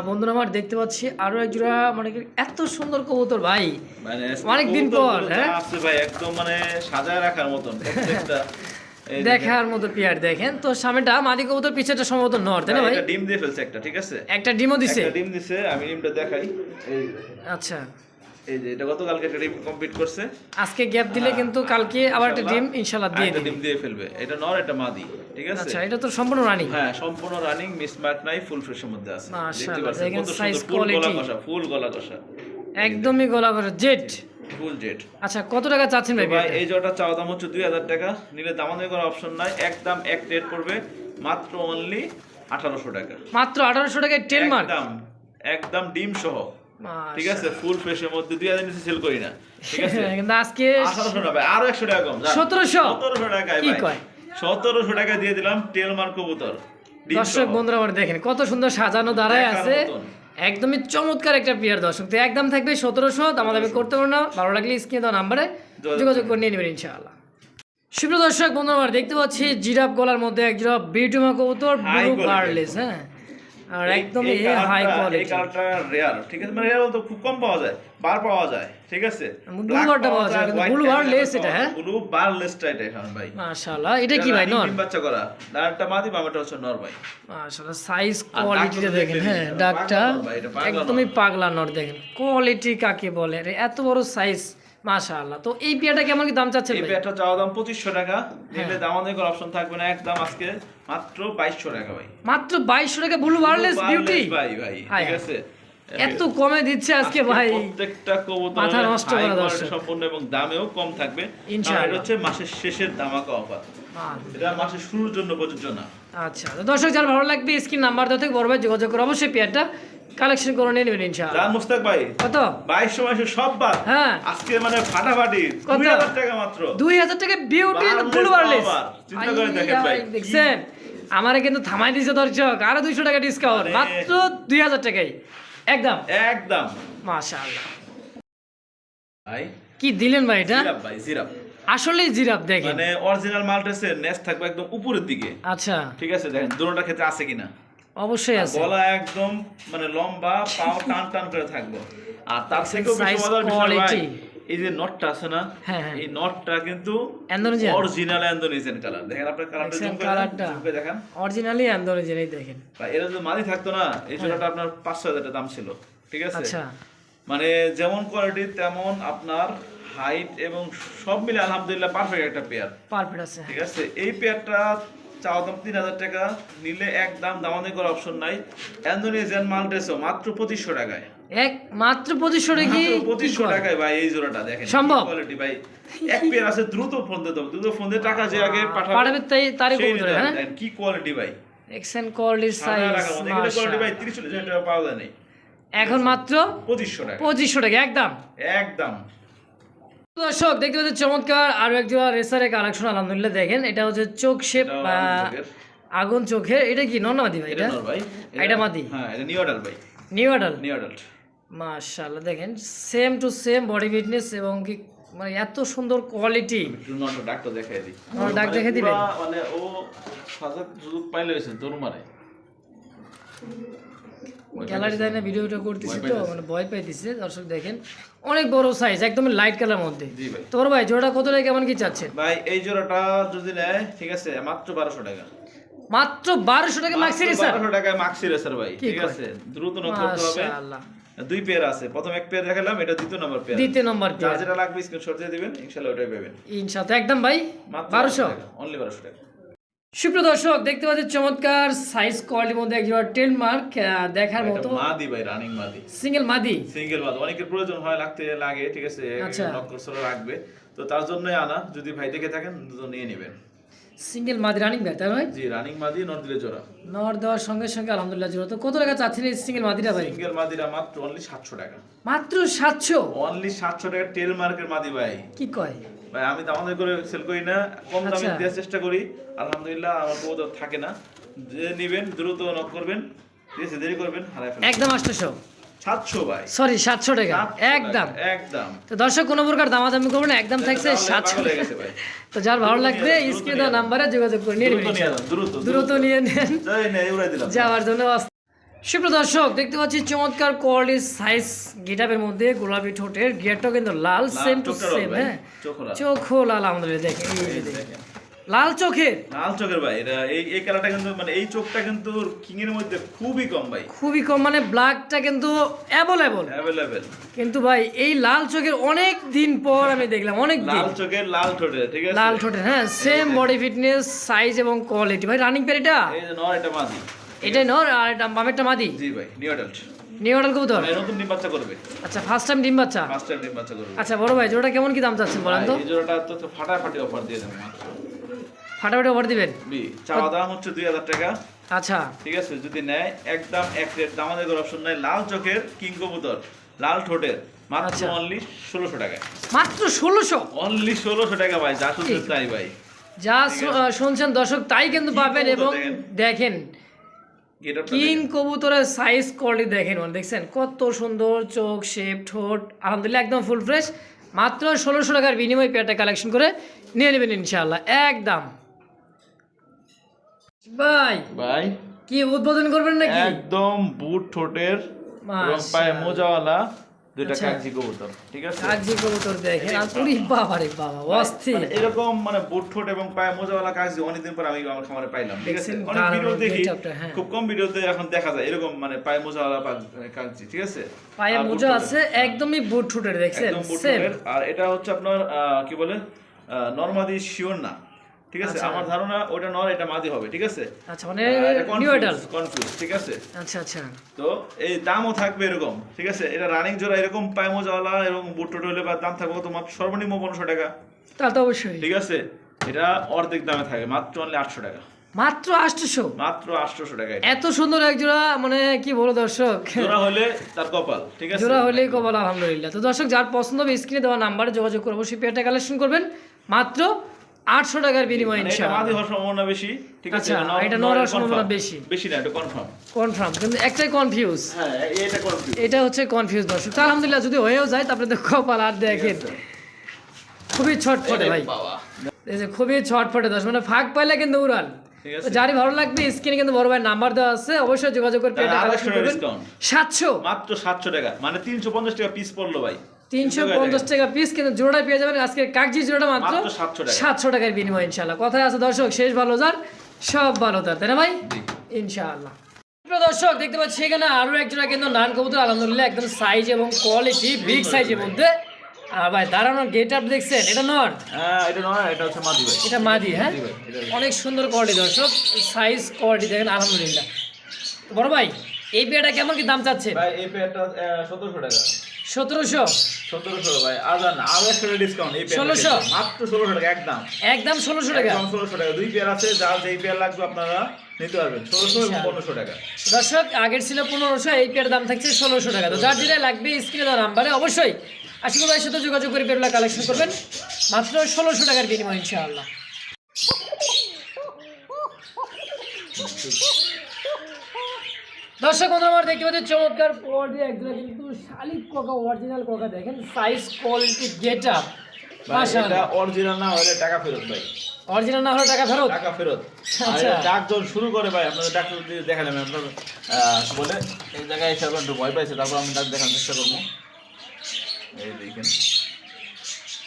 বন্ধুরা আমার দেখতে পাচ্ছি আরও এক জোড়া মানে এত সুন্দর কবুতর ভাই। মানে অনেকদিন কবুতরগুলো পর, হ্যাঁ? ভাই একদম মানে সাজায় রাখার মতন প্রত্যেকটা। দেখার মতো পিয়ার দেখেন। তো সামনেটা মাদি কবুতর পিছেটা সম্ভবত নর তাই না ভাই একটা ডিম দিয়ে ফেলছে একটা ঠিক আছে? একটা ডিমও দিছে। একটা ডিম দিছে আমি ডিমটা দেখাই। এই আচ্ছা। এই যে এটা গতকালকে একটা ডিম কমপ্লিট করছে। আজকে গ্যাপ দিলে কিন্তু কালকে আবার একটা ডিম ইনশাল্লাহ দিয়ে দিবে। ডিম দিয়ে ফেলবে। এটা নর এটা মাদি ঠিক আছে? আচ্ছা এটা তো সম্পূর্ণ রানিং হ্যাঁ সম্পূর্ণ রানিং মিস মিসমার্ক নাই ফুল ফ্রেশের মধ্যে আছে। মাশাআল্লাহ, দেখেন কত size সুন্দর ফুল গলা কষা গলা কষা একদমই গলা করে জেট ফুল জেট। আচ্ছা কত টাকা চাচ্ছেন ভাই ভাই এই জোড়াটা চাওয়া দাম হচ্ছে দুই হাজার টাকা। নিলে দামাদামি করার অপশন নাই। একদম এক রেট পড়বে মাত্র অনলি আঠারোশো টাকা। মাত্র আঠারোশো টাকায় টেন মার্ক একদম একদম ডিম সহ। ঠিক আছে ফুল ফ্রেশের মধ্যে দুই হাজার নিচে সেল করি না ঠিক আছে? কিন্তু আজকে আঠারোশো টাকা আরও একশো টাকা কম। 1700? সতেরোশো? টাকায় কি কয়? সতেরোশো টাকা দিয়ে দিলাম টেল মার কবুতর দর্শক বন্ধুরা আমার দেখেন কত সুন্দর সাজানো দাঁড়ায় আছে। একদমই চমৎকার একটা পেয়ার দর্শক। তো একদম থাকবে সতেরোশো দামাদামি করতে পারো না ভালো লাগলে স্ক্রিনে দেওয়া নাম্বারে যোগাযোগ করে নিয়ে নেবেন ইনশাআল্লাহ। সুপ্রিয় দর্শক বন্ধুরা দেখতে পাচ্ছি জিরাফ গলার মধ্যে এক জোড়া বিটুমা কবুতর ব্লু বার্লেস হ্যাঁ। আর একদমই এই হাই এই কোয়ালিটি কালারটা রেয়ার ঠিক আছে? মানে রেয়ার বলতে খুব কম পাওয়া যায় বার পাওয়া যায় ঠিক আছে? পাওয়া যায়, কিন্তু less এটা, হ্যাঁ? ব্লু বার লেসটা এটা এখানে ভাই। মাশাআল্লাহ এটা কি ভাই নর বাচ্চা করা ডানটা মাদি বামেটা হচ্ছে নর ভাই। মাশাআল্লাহ সাইজ আর কোয়ালিটিটা দেখেন হ্যাঁ ডাকটা একদমই পাগলা নর দেখেন। কোয়ালিটি কাকে বলে? আরে এত বড় সাইজ মাশাআল্লাহ। তো এই পেয়ারটা কেমন কি দাম চাচ্ছেন এই ভাই? পেয়ারটা চাওয়া দাম পঁচিশশো টাকা। নিলে হ্যাঁ। দামাদামি করার অপশন থাকবে না একদম আজকে মাত্র বাইশশো টাকা ভাই। মাত্র বাইশশো টাকা ব্লু Blue বিউটি ভাই ভাই ঠিক আছে? এত কমে দিচ্ছে আজকে ভাই। প্রত্যেকটা কবুতর মাথা নষ্ট করা দর্শক। সম্পূর্ণ এবং দামেও কম থাকবে। ইনশাআল্লাহ। হচ্ছে মাসের শেষের দামাকা অফার এটা মাসের শুরুর জন্য প্রযোজ্য না। আচ্ছা তো দর্শক যার ভালো লাগবে স্ক্রিন নাম্বার দেওয়া থেকে বড় ভাই যোগাযোগ করে অবশ্যই পেয়ারটা কালেকশন করে নিয়ে নেবেন ইনশাআল্লাহ। জান মুস্তাক ভাই কত? বাইশশো মাসে সব বাদ। হ্যাঁ। আজকে মানে ফাটাফাটি কত? দুই হাজার টাকা মাত্র। দুই হাজার টাকা বিউটি Barless ব্লু আবার। চিন্তা করে দেখেন ভাই। দেখছেন? আমারে কিন্তু থামাই দিয়েছে দর্শক আরও দুইশো টাকা ডিসকাউন্ট মাত্র দুই হাজার টাকাই। একদম। একদম। মাশাআল্লাহ। ভাই। কি দিলেন ভাই এটা? জিরাপ ভাই জিরাপ আসলেই জিরাপ দেখেন। মানে অরিজিনাল মাল্টেসের নেস থাকবে একদম উপরের দিকে। আচ্ছা। ঠিক আছে দেখেন দুটোটা ক্ষেত্রে আছে কিনা? অবশ্যই আছে। গলা একদম মানে লম্বা পাও টান টান করে থাকব। আর তার থেকেও বেশি মজার বিষয় ভাই, এই যে নটটা আছে না হ্যাঁ, হ্যাঁ। এই নটটা কিন্তু? অরিজিনাল ইন্দোনেশিয়ান কালার দেখেন আপনার কালারটা জুম করে দেখেন অরিজিনালি এই দেখেন। ভাই এরা যদি মাদি থাকতো না এই জোড়াটা আপনার পাঁচশো হাজার টাকা দাম ছিল। ঠিক আছে? আচ্ছা। মানে যেমন কোয়ালিটি তেমন আপনার হাইট এবং সব মিলে আলহামদুলিল্লাহ পারফেক্ট একটা পেয়ার পারফেক্ট আছে। ঠিক আছে? এই পেয়ারটা চাওয়া দাম তিন হাজার টাকা নিলে এক দাম দামাদামি করার অপশন নাই। ইন্দোনেশিয়ান মাল্টেসও মাত্র পঁচিশশো টাকায়। এক মাত্র পঁচিশশো টাকি পঁচিশশো টাকায় ভাই এই জোড়াটা দেখেন সম্ভব? কোয়ালিটি ভাই। এক পেয়ার আছে দ্রুত ফোন হবে। দ্রুত ফোন দিয়ে টাকা যে আগে পাঠাবে পাঠাবে তাই তারই কবুতর হ্যাঁ? কি কোয়ালিটি ভাই। এক্সেন কোয়ালিটির সাদা সাইজ কোয়ালিটি ভাই তিরিশ চল্লিশ হাজার টাকা পাওয়া যায় নাই। এখন মাত্র পঁচিশশো টাকা। পঁচিশশো টাকা একদম। একদম। দর্শক দেখতে পাচ্ছেন চমৎকার আরও একজোড়া রেসারের কালেকশন আলহামদুলিল্লাহ দেখেন। এটা হচ্ছে চোখ শেপ আগুন চোখের। চোখের। এটা কি নন্নামাদি ভাই? এটা এটা ভাই। এটা মাদি? হ্যাঁ এটা নিউ অর্ডার ভাই। নিউ অ্যাডাল নিউ অ্যাডাল্ট মাশাআল্লাহ দেখেন। Same to same body fitness এবং কি মানে এত সুন্দর কোয়ালিটি ডাক্তার দেখাই দিই। আমার ডাক মানে দেখাই দিবেন? মানে ও সাজার সুযোগ পাইলে হয়েছে তোর মারে গ্যালারি দেয় না। ভিডিওটা করতেছি তো মানে ভয় পাইতেছে। দর্শক দেখেন অনেক বড় সাইজ একদম লাইট কালার মধ্যে। ভাই। তোর ভাই জোড়া কত টাকা কেমন কি চাচ্ছেন ভাই এই জোড়াটা যদি নেয় ঠিক আছে মাত্র বারোশো টাকা। মাত্র বারোশো টাকা মাক্সি স্যার বারোশো টাকায় মাক্সি রেসার ভাই ঠিক আছে? দ্রুত নোট করতে হবে। দুই পেয়ার আছে। প্রথম এক পেয়ার দেখালাম এটা দ্বিতীয় নম্বর পেয়ার দ্বিতীয় নম্বর যার যেটা লাগবে স্ক্রিনশট দিয়ে দিবেন ইনশাআল্লাহ ওটাই পাবেন। ইনশাআল্লাহ একদম ভাই মাত্র বারোশো? অনলি বারোশো টাকা। সুপ্রিয় দর্শক দেখতে পাচ্ছেন চমৎকার সাইজ কোয়ালিটির মধ্যে একজন টেন মার্ক দেখার মতো। মাদি ভাই রানিং মাদি। সিঙ্গেল মাদি? সিঙ্গেল মাদ। অনেকের প্রয়োজন হয় লাগতে লাগে ঠিক আছে? আচ্ছা। নক্কর সরা রাখবে। তো তার জন্যই আনা। যদি ভাই দেখে থাকেন দুটো নিয়ে নেবেন। সিঙ্গেল মাদি রানিং ব্যাট তাই ভাই জি রানিং মাদি নট দিলে জোড়া। নর দেওয়ার সঙ্গে সঙ্গে আলহামদুলিল্লাহ জোড়া। তো কত টাকা চাচ্ছেন এই সিঙ্গেল মাদিটা ভাই? সিঙ্গেল মাদিরা মাত্র অনলি সাতশো টাকা। মাত্র সাতশো? অনলি সাতশো টাকা টেল মার্কের মাদি ভাই। কি কয়? ভাই আমি তো আমাদের করে সেল করি না কম দামে আচ্ছা। দেওয়ার চেষ্টা করি। আলহামদুলিল্লাহ আমার বহুত থাকে না। যে নিবেন দ্রুত নক করবেন। ঠিক আছে দেরি করবেন হারাই ফেলবেন। একদম সাতশো ভাই। সরি সাতশো টাকা। একদম। একদম। তো দর্শক কোনো প্রকার দামাদামি করবেন একদম থাকছে সাতশো তো যার ভালো লাগবে স্ক্রিনে নাম্বারে যোগাযোগ করে নিয়ে দ্রুত দ্রুত। নেন। যাওয়ার জন্য অস- দর্শক দেখতে পাচ্ছি চমৎকার কোয়ালিটির সাইজ গেটাপের মধ্যে গোলাপি ঠোঁটের গেটটাও কিন্তু লাল সেম টু সেম হ্যাঁ? চোখও লাল। দেখেন দেখেন। দেখেন। লাল চোখের? লাল চোখের ভাই এটা এই এই কালারটা কিন্তু মানে এই চোখটা কিন্তু কিং এর মধ্যে খুবই কম ভাই। খুবই কম মানে ব্ল্যাকটা কিন্তু অ্যাভেলেবল অ্যাভেলেবেল কিন্তু ভাই এই লাল চোখের অনেক দিন পর আমি দেখলাম অনেক দিন। লাল চোখের লাল ঠোঁটে ঠিক আছে? লাল ঠোঁটের হ্যাঁ সেম বডি ফিটনেস সাইজ এবং কোয়ালিটি ভাই রানিং পেয়ার এটা? এই যে নর এটা মাদি এটাই নর আর এটা বামেরটা মাদি? জি ভাই নিউ অ্যাডাল্ট নিউ অর্ডার কবুতর? নতুন ডিম বাচ্চা করবে। আচ্ছা ফার্স্ট টাইম ডিম বাচ্চা? ফার্স্ট টাইম ডিম বাচ্চা করবে। আচ্ছা বড় ভাই জোড়া কেমন কি দাম চাচ্ছেন বলেন তো? এই জোড়াটা তো ফাটাফাটি অফার দিয়ে দেবে ফাটাফাটি অফার দিবেন? বি চাওয়া দাম হচ্ছে দুই হাজার টাকা। আচ্ছা। ঠিক আছে যদি নেয় একদম এক রেট দামাদের অপশন নাই। লাল চোখের কিং কবুতর লাল ঠোঁটের মাত্র আচ্ছা। অনলি ষোলোশো টাকা মাত্র ষোলোশো? অনলি ষোলোশো টাকা ভাই যা শুনছেন। তাই ভাই। যা শুনছেন দর্শক তাই কিন্তু পাবেন এবং দেখেন? কিং কবুতরের সাইজ কোয়ালিটি দেখেন মানে দেখছেন? কত সুন্দর চোখ শেপ ঠোঁট আলহামদুলিল্লাহ একদম ফুল ফ্রেশ মাত্র ষোলোশো টাকার বিনিময়ে পেয়ারটা কালেকশন করে নিয়ে নেবেন ইনশাআল্লাহ। একদম। ভাই ভাই। কি উদ্বোধন করবেন নাকি? একদম বুট ঠোঁটের পায়ে মোজাওয়ালা। দুইটা আচ্ছা। কাগজি কবুতর ঠিক আছে? কাগজি কবুতর দেখেন আর বাবা রে বাবা অস্থির। মানে এরকম মানে এবং পায়ে মোজাওয়ালা কাগজি অনেকদিন পর আমি আমার খামারে পাইলাম ঠিক আছে? অনেক ভিডিও দেখি হ্যাঁ। খুব কম ভিডিওতে এখন দেখা যায় এরকম মানে পায়ে মোজাওয়ালা পা- কাগজি ঠিক আছে? পায়ে মোজা আছে একদমই দেখছেন? একদম আর এটা হচ্ছে আপনার আহ, কি বলে? নর্মাদি শিওর না। ঠিক আছে? আচ্ছা। আমার ধারণা ওটা নর এটা মাদি হবে ঠিক আছে? আচ্ছা মানে নিউ confuse, confuse, ঠিক আছে? আচ্ছা আচ্ছা। তো এই দামও থাকবে এরকম ঠিক আছে? এটা রানিং জোড়া এরকম পায়ে মোজাওয়ালা এরকম বুট হলে বা দাম থাকবে তোমার সর্বনিম্ন পনেরোশো টাকা। তা তো অবশ্যই। ঠিক আছে? এটা অর্ধেক দামে থাকে মাত্র অনলি আটশো টাকা। মাত্র আটশোশো মাত্র আটশোশো টাকা এত সুন্দর এক জোড়া মানে কি বলো দর্শক? জোড়া হলে তার কপাল ঠিক আছে? জোড়া হলেই কপাল আলহামদুলিল্লাহ। তো দর্শক যার পছন্দ হবে স্ক্রিনে দেওয়া নাম্বারে যোগাযোগ করে অবশ্যই পেয়ারটা কালেকশন করবেন। মাত্র আটশো টাকার বিনিময়ে মানে এটা ইনশাআল্লাহ। মাদি হওয়ার সম্ভাবনা বেশি ঠিক আছে? আচ্ছা, এটা নড়ার সম্ভাবনা বেশি। বেশি না এটা কনফার্ম কনফার্ম কিন্তু একটাই কনফিউজ হ্যাঁ এটা কনফিউজ এটা হচ্ছে কনফিউজ দর্শক। তো আলহামদুলিল্লাহ যদি হয়েও যায় তারপরে তো কপাল আর দেখেন। খুবই ছটফটে ভাই। বাবা এই যে খুবই ছটফটে দশ মানে ফাঁক পাইলে কিন্তু উড়াল ঠিক তো আছে। যারই ভালো লাগবে স্ক্রিনে কিন্তু বড় ভাই নাম্বার দেওয়া আছে অবশ্যই যোগাযোগ করে। সাতশো। মাত্র সাতশো টাকা মানে তিনশো পঞ্চাশ টাকা পিস পড়ল ভাই। তিনশো পঞ্চাশ টাকা। পিস কিন্তু জোড়া পেয়ে যাবেন। আজকে কাগজি জোড়া মাত্র মাত্র 700 টাকা। সাতশো টাকার বিনিময় ইনশাল্লাহ কথায় আছে দর্শক শেষ ভালো যার সব ভালো তার তাই না ভাই। ইনশাআল্লাহ। দর্শক দেখতে পাচ্ছি এখানে আরও একজোড়া কিন্তু নান কবুতর আলহামদুলিল্লাহ একদম সাইজ এবং কোয়ালিটি বিগ সাইজের মধ্যে। আর ভাই দাঁড়ানোর গেট আপ দেখছেন? এটা নট হ্যাঁ এটা নয় এটা হচ্ছে মাদি ভাই। এটা মাদি হ্যাঁ? অনেক সুন্দর কোয়ালিটি দর্শক। সাইজ কোয়ালিটি দেখেন আলহামদুলিল্লাহ। বড় ভাই এই পেয়ারটা কেমন কি দাম চাচ্ছে ভাই এই পেয়ারটা সতেরোশো টাকা। সতেরোশো। সতেরোশো ভাই আজান আরও একশো টাকা ডিসকাউন্ট এই 1600 মাত্র ষোলোশো টাকা একদম। একদম ষোলোশো টাকা। একদম ষোলোশো টাকা। দুই পেয়ার আছে যার যেই পেয়ার লাগবে আপনারা নিতে পারবেন। ষোলোশো এবং পনেরোশো টাকা। দর্শক আগের ছিল পনেরোশো এই পেয়ার দাম থাকছে ষোলোশো টাকা। তো যার যেটা লাগবে স্ক্রিনে দেওয়া নাম্বারে অবশ্যই আশিক ভাইয়ের সাথে যোগাযোগ করে পেয়ারগুলো কালেকশন করবেন। মাত্র ষোলোশো টাকার বিনিময় ইনশাআল্লাহ। দর্শক বন্ধু আমার দেখতে পাচ্ছি চমৎকার দিয়ে একজন কিন্তু শালিক কোকা অরিজিনাল কোকা। দেখেন সাইজ কোয়ালিটি গেট আপ এটা অরিজিনাল না হলে টাকা ফেরত ভাই। অরিজিনাল না হলে টাকা ফেরত? টাকা ফেরত। আচ্ছা। এটা ডাক যখন শুরু করে ভাই আপনাদের ডাক যদি দেখালাম আপনার বলে এই জায়গায় এসে আপনার ভয় পাইছে তারপর আমি ডাক দেখার চেষ্টা করব। এই দেখেন।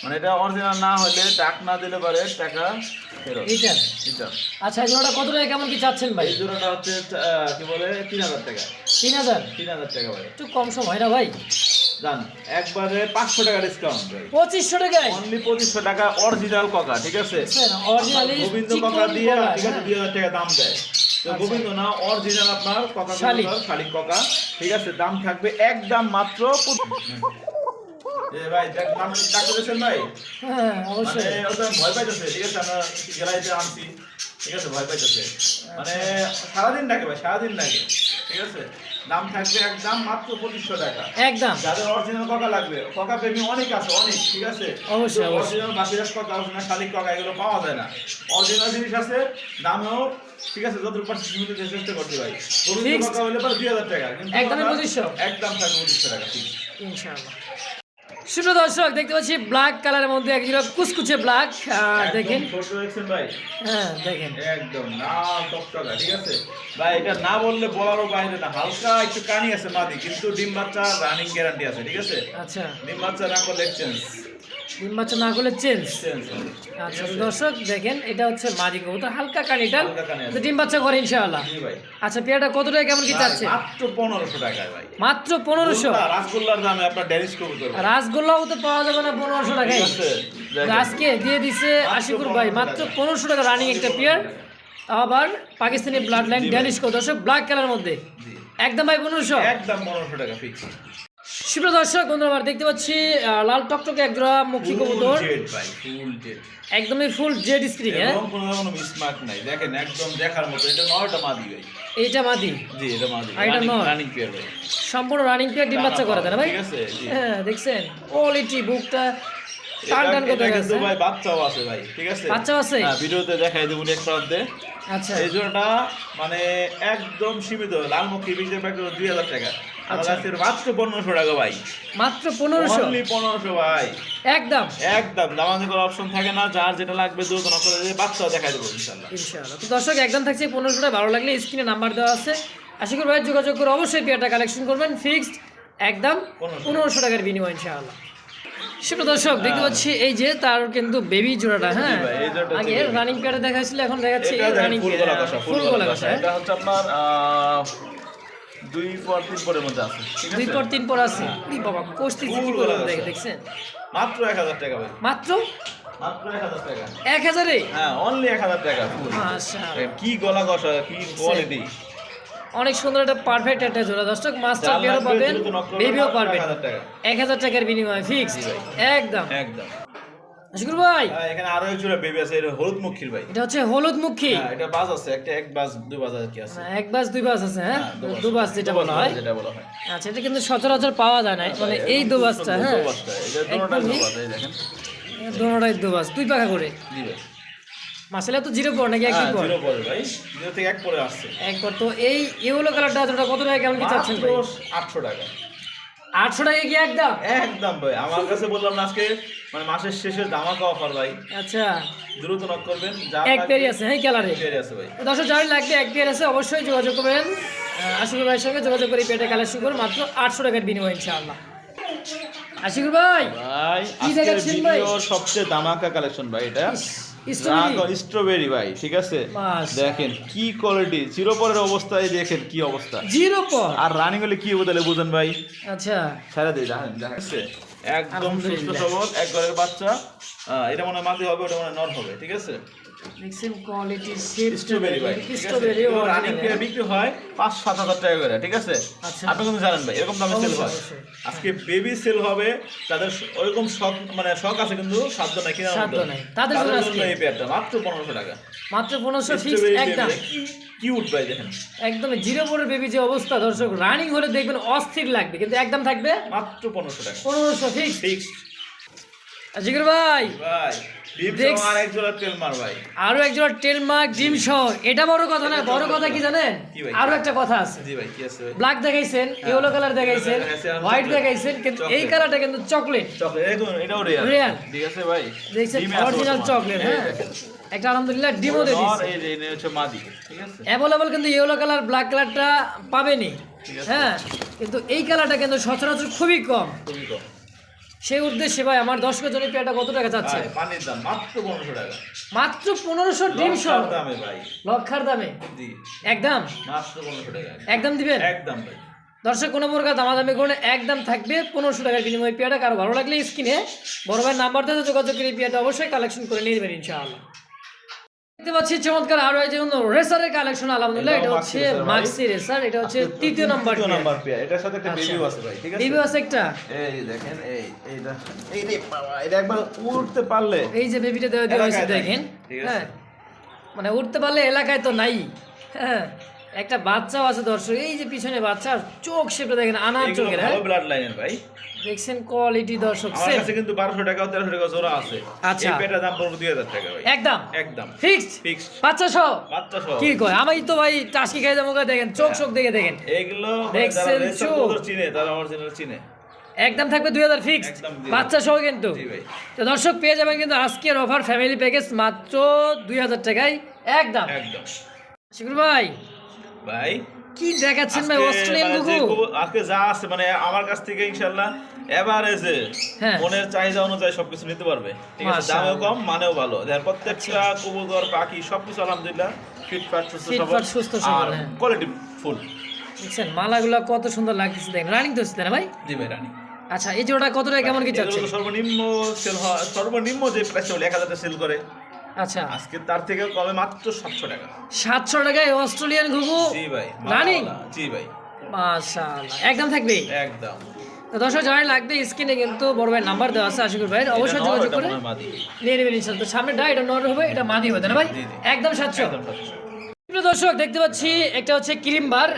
মানে এটা অরিজিনাল না হলে ডাক না দিলে পারে টাকা ফেরত। আচ্ছা এই জোড়াটা কত টাকা কেমন কি চাচ্ছেন ভাই? এই জোড়াটা হচ্ছে কি বলে তিন হাজার টাকা। তিন হাজার? তিন হাজার টাকা ভাই। একটু কম সম হয় না ভাই? জান একবারে পাঁচশো টাকা ডিসকাউন্ট পঁচিশশো অনলি পঁচিশশো টাকা অরিজিনাল ককা ঠিক আছে? অরিজিনালি গোবিন্দ ককা দিয়ে ঠিক আছে দুই হাজার টাকা দাম দেয়। তো গোবিন্দ না অরিজিনাল আপনার ককা আচ্ছা। শালিক। শালিক ককা ঠিক আছে? দাম থাকবে একদম মাত্র এ ভাই দেখ ডাক্তার ভাই? হ্যাঁ মানে অবশ্যই ওটা ভয় পাইতেছে ঠিক আছে আমরা গেলাইতে আনছি ঠিক আছে ভয় পাইতেছে। মানে সারাদিন ডাকে ভাই সারাদিন ডাকে ঠিক আছে? দাম থাকবে একদম মাত্র পঁচিশশো টাকা। একদম। যাদের অরিজিনাল ককা লাগবে ককা প্রেমী অনেক আছে অনেক ঠিক আছে? অবশ্যই। অরিজিনাল বাসিরাস ককা অরিজিনাল শালিক ককা এগুলো পাওয়া যায় না। অরিজিনাল জিনিস আছে দামেও ঠিক আছে যতটুকু পারছি সীমিত চেষ্টা করতে ভাই। Fixed? ককা হলে পরে দুই হাজার টাকা ককা 2500? একদম থাকবে পঁচিশশো টাকা ঠিক ইনশাআল্লাহ। সুপ্রিয় দর্শক দেখতে পাচ্ছি ব্ল্যাক কালারের মধ্যে একজন কুচকুচে ব্ল্যাক দেখেন। ছোট দেখছেন ভাই? হ্যাঁ দেখেন। একদম না টকটকা ঠিক আছে? ভাই এটা না বললে বলারও বাইরে না হালকা একটু কানি আছে মাদি কিন্তু ডিম বাচ্চা রানিং গ্যারান্টি আছে ঠিক আছে? আচ্ছা। ডিম বাচ্চা না করলে এক্সচেঞ্জ ডিম বাচ্চা না করলে চেঞ্জ আচ্ছা দর্শক দেখেন এটা হচ্ছে মাদি কবুতর হালকা কানিটাল হালকা কানি আছে। তো ডিম বাচ্চা করে ইনশাআল্লাহ। ভাই। আচ্ছা পেয়ারটা কত টাকা কেমন কি চাচ্ছে? মাত্র পনেরোশো টাকায় ভাই। মাত্র পনেরোশো? গোল্লা, রাসগোল্লার দামে আপনার ড্যানিশ কবুতর ভাই। তো পাওয়া যাবে না পনেরোশো টাকায়। আজকে দিয়ে দিছে আশিকুর ভাই মাত্র পনেরোশো টাকা রানিং একটা পেয়ার আবার পাকিস্তানি ব্লাড লাইন। ড্যানিশ কো দর্শক ব্ল্যাক কালার মধ্যে। একদম ভাই পনেরোশো। একদম পনেরোশো টাকা ফিক্স দর্শক বন্ধুরা আমার দেখতে পাচ্ছি লাল টকটকে এক জোড়া মুখী কবুতর। একদমই ফুল জেড স্ক্রিন হ্যাঁ? কোনো কোনো মিসমার্ক নাই। দেখেন একদম দেখার মতো। এটা নয়টা মাদি ভাই। এইটা মাদি? জি এটা মাদি। এটা নর? রানিং পেয়ার ভাই। সম্পূর্ণ রানিং পেয়ার ডিম বাচ্চা করে ভাই? ঠিক আছে হ্যাঁ দেখছেন? কোয়ালিটি বুকটা টান এটা- টান এটা গেছে? ভাই বাচ্চাও আছে ভাই ঠিক আছে? হ্যাঁ ভিডিওতে দেখাই দেবো নেক্সট পার্টে আচ্ছা। এই জোড়াটা মানে একদম সীমিত লালমুখী দুই হাজার টাকা। আমার আচ্ছা। মাত্র পনেরোশো টাকা ভাই। মাত্র পনেরোশো? অনলি পনেরোশো ভাই। একদম। একদম। দামানি করার অপশন থাকে না। যার যেটা লাগবে দ্রুত না করে দিয়ে বাচ্চাও দেখাই দেবো ইনশাল্লাহ তো দর্শক একদম থাকছে পনেরোশো টাকা ভালো লাগলে স্ক্রিনে নাম্বার দেওয়া আছে। আশা করি ভাই যোগাযোগ করে অবশ্যই পেয়ারটা কালেকশন করবেন। ফিক্সড একদম পনেরোশো। টাকার বিনিময় ইনশাআল্লাহ। সুপ্রিয় দর্শক দেখতে পাচ্ছি এই যে তার কিন্তু বেবি জোড়াটা হ্যাঁ? আগে রানিং পেয়ারে দেখাচ্ছিল এখন দেখাচ্ছি রানিং ফুল গলা কষা ফুল গলা কষা। হ্যাঁ? এটা হচ্ছে আপনার দুই পর তিন পরের মধ্যে আছে দুই পর তিন পর আছে? ই বাবা কোষ্টি কি দেখছেন? মাত্র এক হাজার টাকা ভাই। মাত্র? এক হাজার হ্যাঁ অনলি এক হাজার টাকা মাশাআল্লাহ। কি গলা কষা কি কোয়ালিটি অনেক সুন্দর একটা পারফেক্ট একটা জোড়া দর্শক মাস্টার পেয়ারও পাবেন বেবিও পারবেন। এক হাজার টাকার বিনিময় ফিক্স একদম। একদম। আশিকুর ভাই। হ্যাঁ, এখানে আরও এক বেবি আছে এটা হলুদ মুখির ভাই। এটা হচ্ছে হলুদ মুখী। হ্যাঁ এটা বাজ আছে একটা এক বাজ দুই বাজ আর কি আছে। এক বাস দুই বাস আছে হ্যাঁ? হ্যাঁ, দু বাস যেটা বলা হয়। যেটা বলা হয়। আচ্ছা এটা কিন্তু সচরাচর পাওয়া যায় না মানে এই দু বাসটা হ্যাঁ? এটা দুটোটাই একদমই। দু বাজ, এই দেখেন। দোনোটাই দু বাস দুই পাখা করে। জি ভাই মাসালে তো জিরো পর নাকি একই হ্যাঁ, পর জিরো পরে ভাই জিরো থেকে এক পরে আসছে। একবার তো এই ইয়েলো কালারটা যেটা কত টাকা কেমন কি চাচ্ছেন ভাই? আটশো টাকা। আটশো টাকা কি একদম? একদম ভাই। আমার কাছে বললাম না আজকে মানে মাসের শেষে ধামাকা অফার ভাই। আচ্ছা। দ্রুত নক করবেন এক পেরি আছে হ্যাঁ কালারে পেয়ারি আছে ভাই। দর্শক যারা লাগবে এক পেয়ার আছে অবশ্যই যোগাযোগ করবেন। আশিকুর ভাইয়ের সঙ্গে যোগাযোগ করে পেটে কালেকশন করুন মাত্র আটশো টাকার বিনিময় ইনশাআল্লাহ। আশিকুর ভাই ভাই কি দেখাচ্ছেন ভাই? সবচেয়ে ধামাকা কালেকশন ভাই এটা। স্ট্রবেরি? ভাই ঠিক আছে? দেখেন কি কোয়ালিটি চিরপরের অবস্থায় দেখেন কি অবস্থা। জিরো পর? আর রানিং হলে কি বদলে বুঝেন ভাই? আচ্ছা। ছেড়ে দিই দেখেন দেখেন একদম সুস্থ সবল এক ঘরের বাচ্চা এটা মনে হয় মাদি হবে ওটা মনে হয় নর হবে ঠিক আছে? দেখছেন কোয়ালিটি সেট স্ট্রবেরি ভাই ঠিক আছে? রানিং পেয়ার বিক্রি হয় পাঁচ সাত হাজার টাকা করে ঠিক আছে? আচ্ছা। আপনি কিন্তু জানেন ভাই এরকম দামে সেল হয়। আজকে বেবি সেল হবে তাদের ওরকম শখ মানে শখ আছে কিন্তু সাধ্য নাই কিনা সাধ্য নাই। তাদের জন্য আজকে। এই পেয়ারটা মাত্র পনেরোশো টাকা। মাত্র পনেরোশো ফিক্স একদম। কিউট ভাই দেখেন। একদম জিরো পরের বেবি যে অবস্থা দর্শক রানিং হলে দেখবেন অস্থির লাগবে কিন্তু একদম থাকবে মাত্র পনেরোশো টাকা। পনেরোশো ফিক্স ফিক্সড জিগর ভাই। আর একজন টেলমার্ক ডিম সহ। এটা বড় কথা না বড় কথা কি জানেন? আরও একটা কথা আছে। ব্ল্যাক দেখাইছেন ইয়েলো কালার দেখাইছেন হোয়াইট দেখাইছেন কিন্তু এই কালারটা কিন্তু চকলেট রেয়ার ঠিক আছে ভাই? দেখছেন অরিজিনাল চকলেট হ্যাঁ। একটা আলহামদুলিল্লাহ ডিমও দিয়ে দিচ্ছে অ্যাভেলেবল কিন্তু ইয়েলো কালার ব্ল্যাক কালারটা পাবেনি হ্যাঁ? কিন্তু এই কালারটা কিন্তু সচরাচর খুবই কম। খুবই কম। সেই উদ্দেশ্যে ভাই আমার দশ কেজি পেয়াটা কত টাকা চাচ্ছে? পানির দাম মাত্র পনেরোশো টাকা। মাত্র পনেরোশো দামে ভাই। লক্ষার দামে? একদম? মাত্র পনেরোশো টাকা। একদম দিবেন? একদম ভাই। দর্শক কোনো প্রকার দামাদামি করে একদম থাকবে পনেরোশো টাকার বিনিময়ে পেয়াটা। কারও ভালো লাগলে স্কিনে বড় ভাইয়ের নাম্বার দিয়ে যোগাযোগ করে পেয়াটা অবশ্যই কালেকশন করে নিয়ে নেবেন ইনশাআল্লাহ। দেখতে পাচ্ছি চমৎকার আরও একজন রেসারের কালেকশন আলহামদুলিল্লাহ। এটা হচ্ছে মাক্সি রেসার এটা হচ্ছে তৃতীয় নাম্বার তৃতীয় নাম্বার পেয়ার। এটার সাথে একটা আচ্ছা। বেবিও আছে ভাই ঠিক আছে? আছে একটা? এই দেখেন এই এইটা এই রে বাবা এটা একবার উড়তে পারলে। এই যে বেবিটা দেওয়া দেওয়া হয়েছে দেখেন। হ্যাঁ। মানে উঠতে পারলে এলাকায় তো নাই। হ্যাঁ। একটা বাচ্চাও আছে দর্শক এই যে পিছনে বাচ্চা চোখ সেটা দেখেন আনার এগুলো চোখের হ্যাঁ? ব্লাড লাইনের ভাই। দেখছেন কোয়ালিটি দর্শক আমার সেম কাছে কিন্তু বারোশো টাকা তেরোশো টাকা জোড়া আছে। আচ্ছা। এই পেটার দাম পড়বে দুই হাজার টাকা ভাই। একদম? একদম। ফিক্সড ফিক্সড বাচ্চা সহ? বাচ্চা সহ। কি কয়? আমি তো ভাই টাসকি খাই যাব দেখেন চোখ চোখ দেখে দেখেন। এইগুলো মানে দেখছেন চোখ? চিনে তারা অরিজিনাল চিনে। একদম থাকবে দুই হাজার দিয়ে বাচ্চা সহ কিন্তু। তো দর্শক পেয়ে যাবেন কিন্তু আজকের অফার ফ্যামিলি প্যাকেজ মাত্র দুই হাজার টাকায়। একদম। একদম। শিকুর ভাই ভাই কি দেখাচ্ছেন ভাই অস্ট্রেলিয়ান মানে যে কবু- আজকে যা আছে মানে আমার কাছ থেকে ইনশাল্লাহ এভারেজে হ্যাঁ। মনের চাহিদা অনুযায়ী সবকিছু নিতে পারবে। ঠিক আছে। দামেও কম মানেও ভালো। দেখেন প্রত্যেকটা কবুতর পাখি সবকিছু আলহামদুলিল্লাহ ফিটফাট সুস্থ সুস্থ সবল, হ্যাঁ। কোয়ালিটি ফুল দেখছেন মালাগুলো কত সুন্দর লাগতেছে দেখেন। রানিং তো হচ্ছে না ভাই? জি ভাই রানী আচ্ছা এই জোড়া কত টাকা কেমন কি চাচ্ছে সর্বনিম্ন সেল হয় সর্বনিম্ন যে প্রাইস হলো এক হাজার সেল করে। আচ্ছা। আজকে তার থেকে কমে মাত্র সাতশো টাকা? সাতশো টাকায় অস্ট্রেলিয়ান ঘুঘু জি ভাই রানিং? জি ভাই। মাশাআল্লাহ। একদম থাকবে? একদম। দর্শক যারা লাগবে স্ক্রিনে কিন্তু বড় ভাই নাম্বার দেওয়া আছে আশিকুর ভাইয়ের। অবশ্যই যোগাযোগ করে। নিয়ে নেবেন ইনশাল্লাহ তো সামনেটা এটা নর হবে এটা মাদি হবে না ভাই। একদম সাতশো। দর্শক দেখতে পাচ্ছি একটা হচ্ছে ক্রিম বার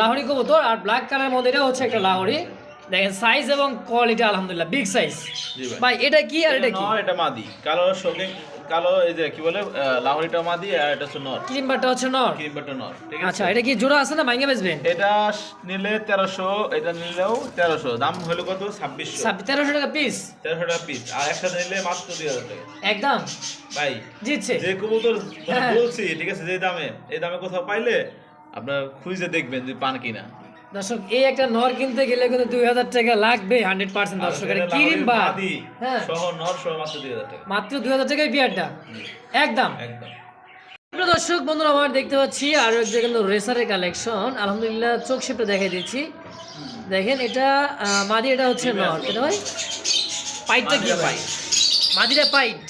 লাহোরি কবুতর আর ব্ল্যাক কালার মধ্যে এটা হচ্ছে একটা লাহোরি। দেখেন সাইজ এবং কোয়ালিটি আলহামদুলিল্লাহ বিগ সাইজ ভাই। ভাই এটা কি আর এটা কি? এটা মাদি। কালো সঙ্গে কালো এই যে কি বলে লাহোরিটা মাদি আর এটা হচ্ছে নর। ক্রিম বারটা হচ্ছে নর? ক্রিম বাটার নর ঠিক আচ্ছা আছে এটা কি জোড়া আছে না বেচবেন এটা নিলে তেরোশো এটা নিলেও তেরোশো। দাম হলো কত? ছাব্বিশশো। তেরোশো টাকা পিস তেরোশো টাকা পিস আর একসাথে নিলে মাত্র দুই হাজার টাকা। একদম? ভাই জিতছে যে কবুতর হ্যাঁ। বলছি ঠিক আছে যে দামে এই দামে কোথাও পাইলে আপনার খুঁজে দেখবেন যে পান কিনা। দর্শক এই একটা নর কিনতে গেলে কিন্তু দুই হাজার টাকা লাগবে হান্ড্রেড পার্সেন্ট এটা ক্রিম লাহোরির হ্যাঁ। মাত্র দুই হাজার টাকায় বিয়ারটা একদম। একদম। দর্শক বন্ধুরা আমার দেখতে পাচ্ছি আরও এক জায়গায় কিন্তু রেসারের কালেকশন আলহামদুলিল্লাহ চোখ শেপটা দেখাই দিচ্ছি। দেখেন এটা মাদি এটা হচ্ছে নর। এটা ভাই পাইটটা কি মাদিরা ভাই? পাইট।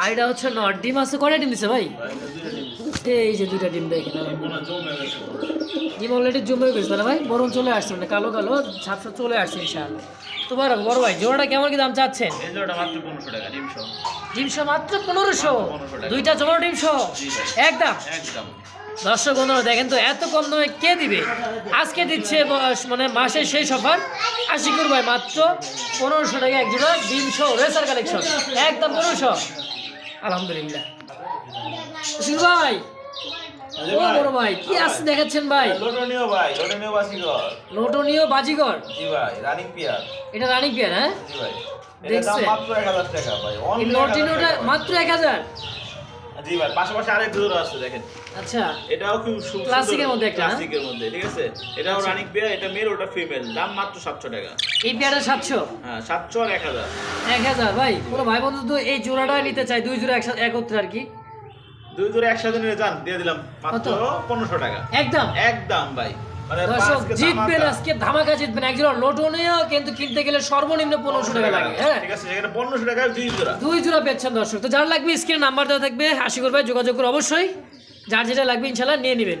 আর এটা হচ্ছে নর ডিম আছে কয়টা ডিম দিছে ভাই? এই যে দুইটা ডিম দেখেন ডিম অলরেডি জমে গেছে না ভাই? বরং চলে আসছে মানে কালো কালো ছাপসা চলে আসছে ইনশাআল্লাহ। তো বড় বড় ভাই জোড়াটা কেমন কি দাম চাচ্ছেন? ডিমশো মাত্র পনেরোশো দুইটা জমা ডিমশো। একদম? দর্শক বন্ধুরা দেখেন তো এত কম দামে কে দিবে? আজকে দিচ্ছে মানে মাসের শেষ অফার। আশি ভাই মাত্র পনেরোশো টাকা এক জোড়া ডিমশো রেসার কালেকশন। একদম পনেরোশো। আলহামদুলিল্লাহ। আশিকুর ভাই ও বড় ভাই কি আছে দেখাচ্ছেন ভাই? লোটনীয় ভাই লোটনীয় বাসিগর লোটনীয় বাজিগর? জি ভাই রানিং পিয়ার। এটা রানিং পেয়ার হ্যাঁ? জি ভাই। দেখছেন? মাত্র এক হাজার টাকা ভাই এই only 1000 লোটিনোটা টাকা ভাই। মাত্র এক হাজার? জি ভাই পাশাপাশি আরেক আছে দেখেন। আচ্ছা। এটাও খুব সুন্দর ক্লাসিকের মধ্যে একটা, হ্যাঁ? ক্লাসিকের মধ্যে ঠিক আছে? এটাও আচ্ছা। রানিং পেয়ার এটা মেল ওটা ফিমেল দাম মাত্র সাতশো টাকা। এই পেয়ারটা সাতশো? হ্যাঁ আর ভাই কোনো ভাই বন্ধু তো এই জোড়াটা নিতে চাই দুই জোড়া একসাথে একত্রে আর কি। দুই জোড়া একসাথে নিয়ে যান দিয়ে দিলাম মাত্র কত? পনেরোশো টাকা। একদম? একদম ভাই। মানে দর্শক জিতবেন ধামাকা। আজকে ধামাকা জিতবেন। একজোড়া লোটনেও কিন্তু কিনতে গেলে সর্বনিম্ন পনেরোশো টাকা লাগে হ্যাঁ? পনেরোশো টাকায় দুই জোড়া। দুই জোড়া পেয়েছেন দর্শক। তো যার লাগবে স্ক্রিনে নাম্বার দেওয়া থাকবে আশি করবে যোগাযোগ করে অবশ্যই। যার যেটা লাগবে ইনশাল্লাহ নিয়ে নেবেন।